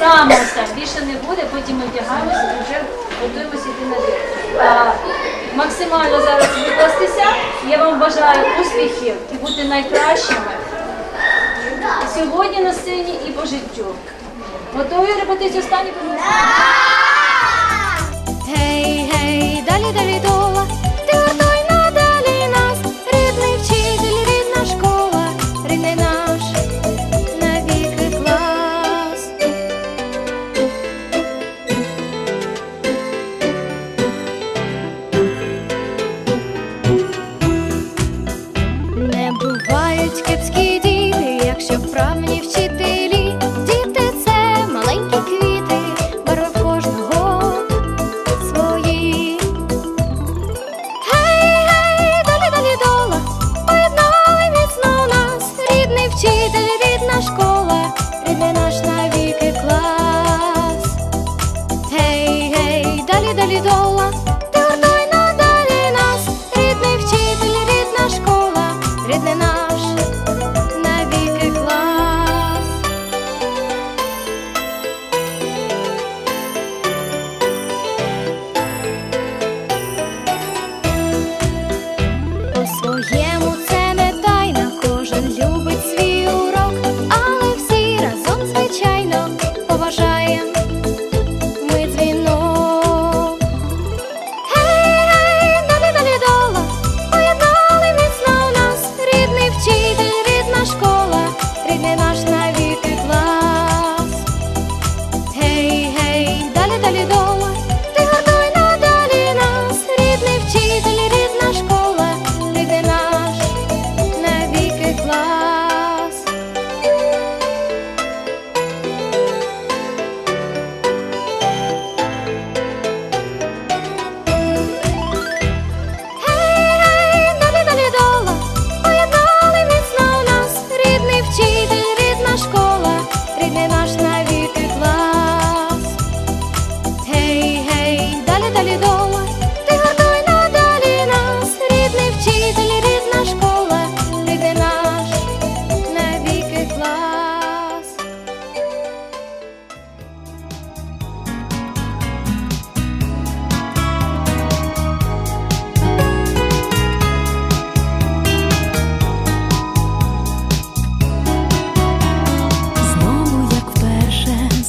саме остання, більше не буде, потім ми вдягаємося і вже готуємося йти на двір. Максимально зараз викластися. Я вам бажаю успіхів і бути найкращими сьогодні на сцені і по життю. Готові репетицію останні помилки?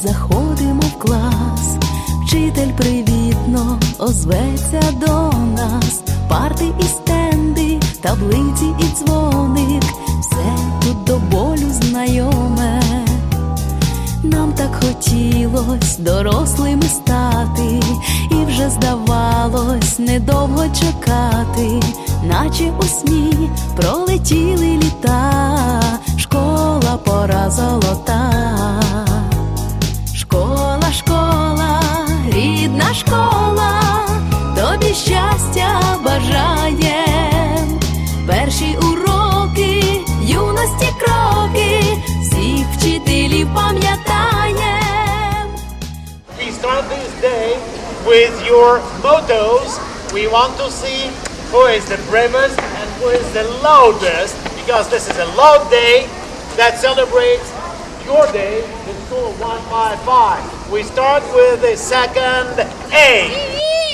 Заходимо в клас. Вчитель привітно озветься до нас. Парти і стенди, таблиці і дзвоник. Все тут до болю знайоме. Нам так хотілось дорослими стати, і вже здавалось недовго чекати, наче у сні пролетіли літа, школа пора золота. Your mottos. We want to see who is the bravest and who is the loudest because this is a loud day that celebrates your day, the school 155. We start with the second A.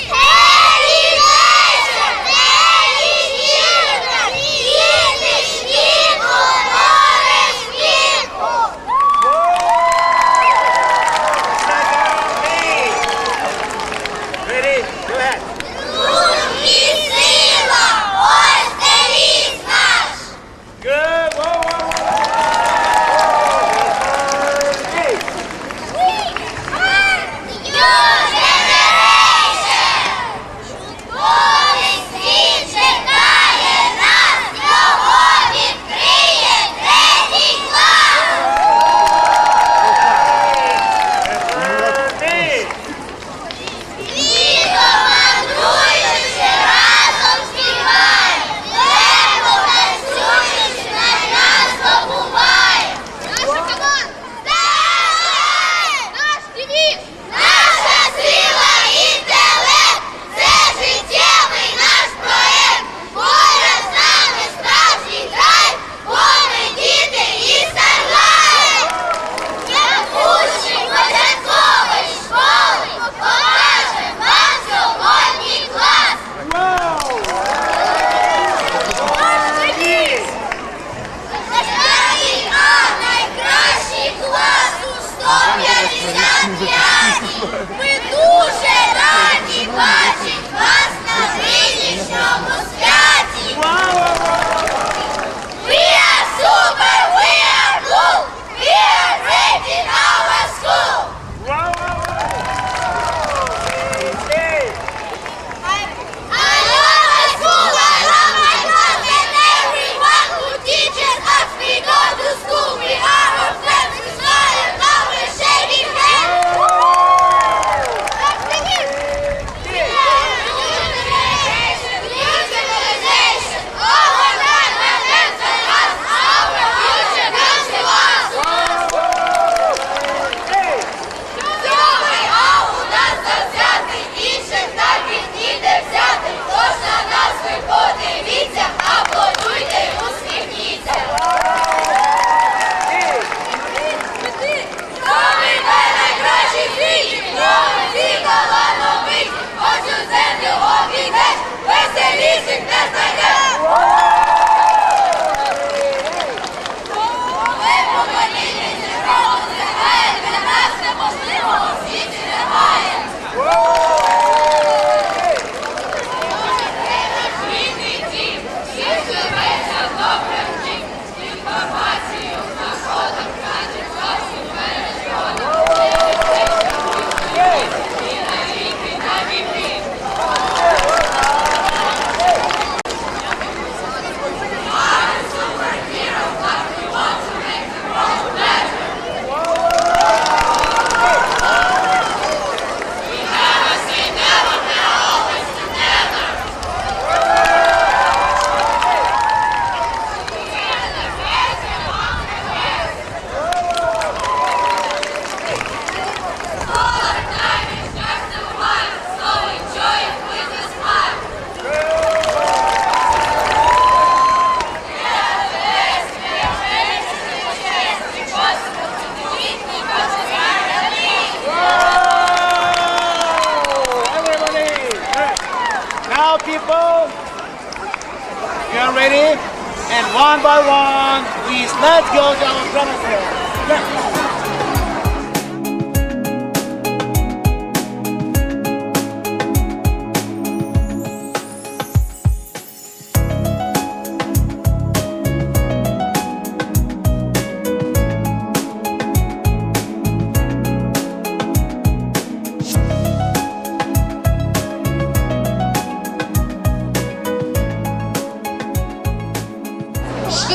on, please let's go down Promised Land. Yeah.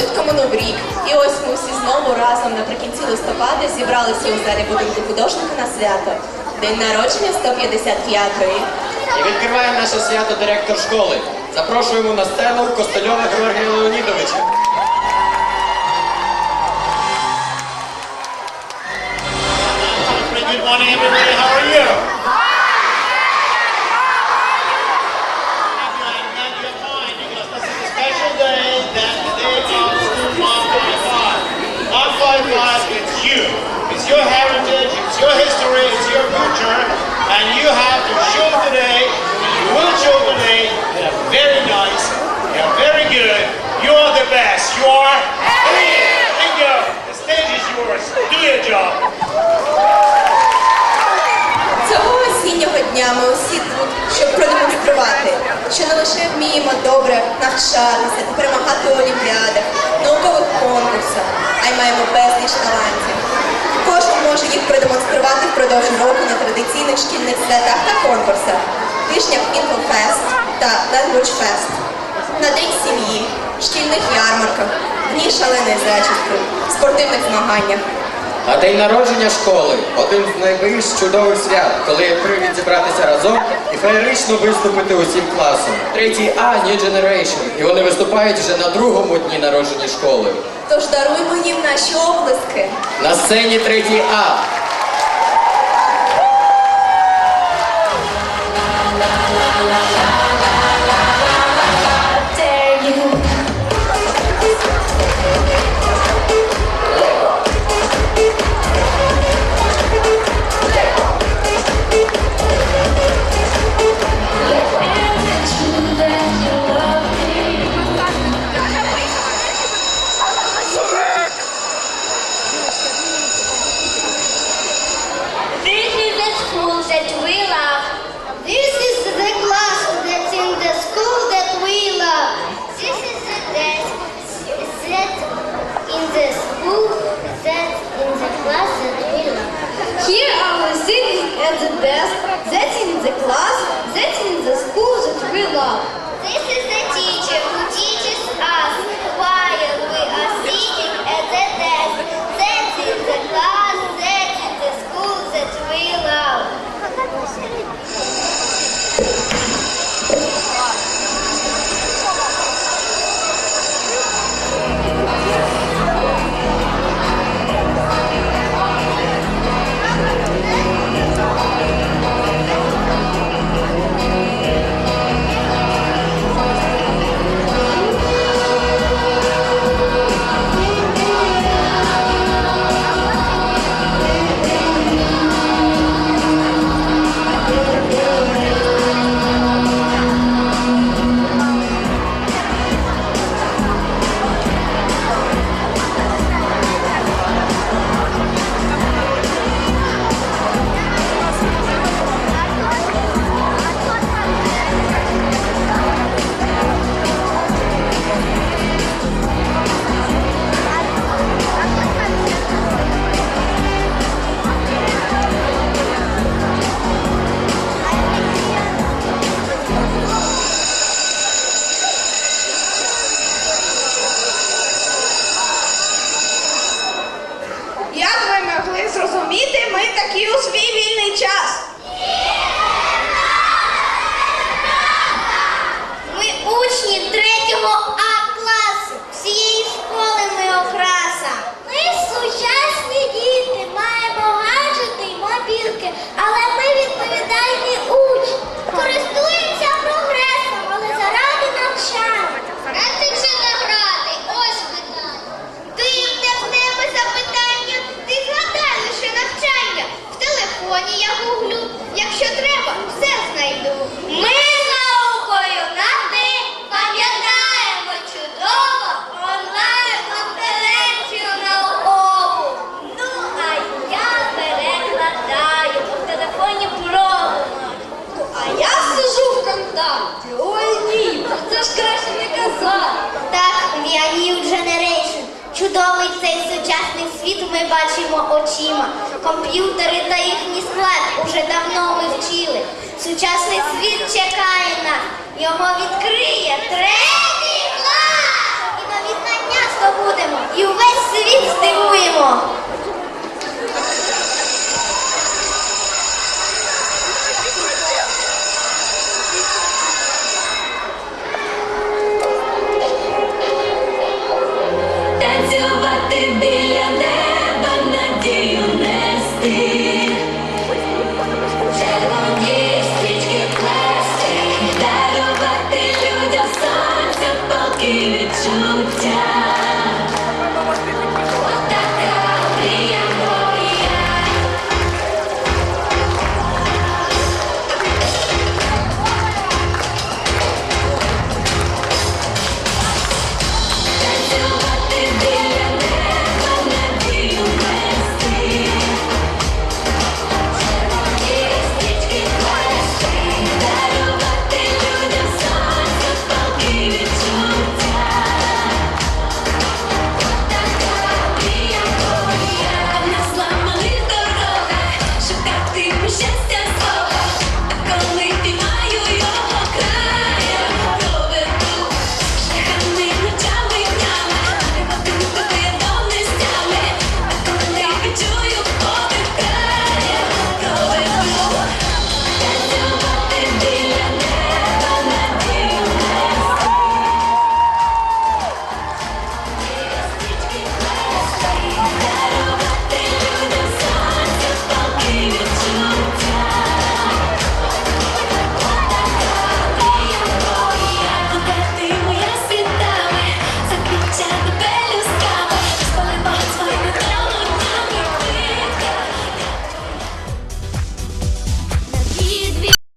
Швидко минув рік, і ось ми всі знову разом наприкінці листопада зібралися у залі будинку художника на свято. День народження 155-ї. І відкриває наше свято директор школи. Запрошуємо на сцену Костельова Георгія Леонідовича. Good morning, everybody. It's and you have to show today, you will show today, that are very nice, you are very good, you are the best, you are Bingo! The stage is yours. Do your job. Цього осіннього дня ми усі тут, щоб продемонструвати, що не лише вміємо добре навчатися та перемагати у наукових конкурсах, а й маємо безліч талантів. Кожен може їх продемонструвати впродовж року на традиційних шкільних святах та конкурсах, тижнях Інфофест та Language на День сім'ї, шкільних ярмарках, дні шаленої зачістки, спортивних змаганнях. А день народження школи один з найбільш чудових свят, коли є привід зібратися разом і феєрично виступити усім класом. Третій А New Generation. І вони виступають вже на другому дні народження школи. Тож даруймо їм наші оплески. На сцені третій А. This учні третього А класу всієї школи ми окраса. Ми сучасні діти, маємо гаджети й мобілки, але очима. Комп'ютери та їхній склад уже давно ми вчили. Сучасний світ чекає нас, його відкриє і відчуття.